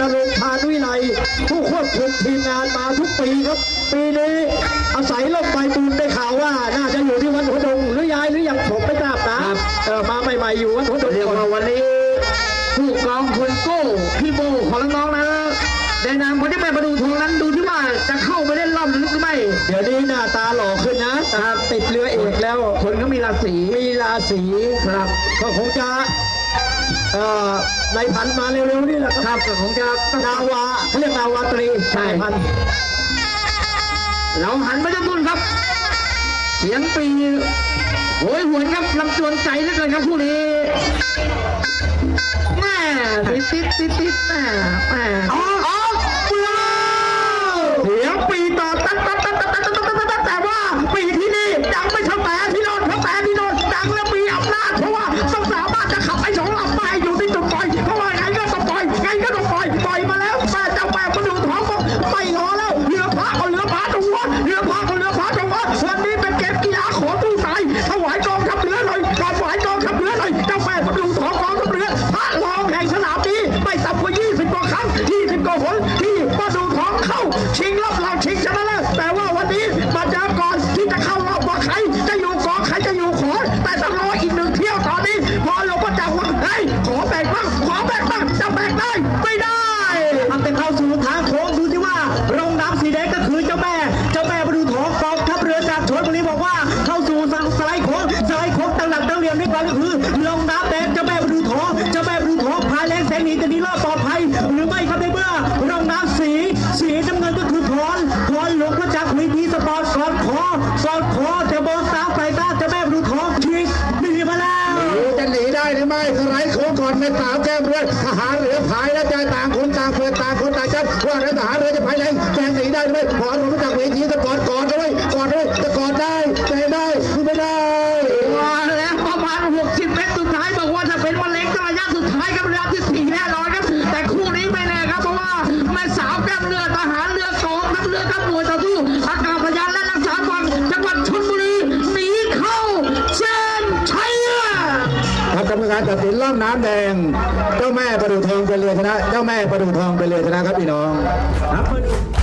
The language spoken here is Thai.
นรงค์พานุวิไลผู้ควบคุมทีมงานมาทุกปีครับ ปีนี้อาศัยลมไปบุญได้ข่าวว่า น่าจะอยู่ที่วัดหัวดงหรือย้ายหรือยังผมไม่ทราบนะเออมาใหม่ๆอยู่วัดหัวดงเรียกว่าวันนี้ผู้กองคนโก้พี่โบของน้องๆนะในนามคนที่ไปมาดูทองนั้นดูที่ว่าจะเข้าไปเล่นรอบลึกหรือไม่ เดี๋ยวนี้หน้าตาหล่อขึ้นนะตาติดเรือเอกแล้ว คนก็มีราศีมีราศีครับก็คงจะ เอ่อในพันมาเร็วๆนี่แหละคครับรับก็คงจะนาวาเขาเรียกนาวาตรีใช่ นายพันเราหันมาจะตุนครับ เสียงปีโหยหวนครับลำจวนใจเหลือเกินครับคู่นี้แม่ติดติดติดติดแม่แม่อ๋ออ๋อเบื่อเสียงปีต่อตัดตัดตัดตัดตัดตัดตัดตัดตัดแต่ว่าปีที่นี่ดังไม่เท่าแต่ที่โน่นเท่าแต่ที่โน่นดังและมี อกอดคอจะมองตาไปตาเจ้าแม่มาดูท้องชิงหนีมาแล้วจะหนีได้หรือไม่สไลด์โค้งก่อนในสาวแก้มเรือทหารเรือพายและใจต่างคนต่างเปิดต่างคนต่างจัดว่าในทหารเรือจะพายแรงแซงหนีได้หรือไม่พอผมรู้จักเวทีจะกอดกอดด้วยกอดด้วยจะกอดได้ใจได้คือไม่ได้มาแล้วประมาณ 60 เมตรสุดท้ายบอกว่าจะเป็นมะเร็งระยะสุดท้ายครับระยะที่สี่แน่นอนครับแต่คู่นี้ไม่แน่ครับเพราะว่าแม่สาวแก้มเรือทหารเรือกองทัพเรือกับหน่วยต่อสู้ กรรมการตัดสินล่องน้ำแดง เจ้าแม่ประดูทองเป็นเรือชนะ เจ้าแม่ประดูทองเป็นเรือชนะครับพี่น้องครับ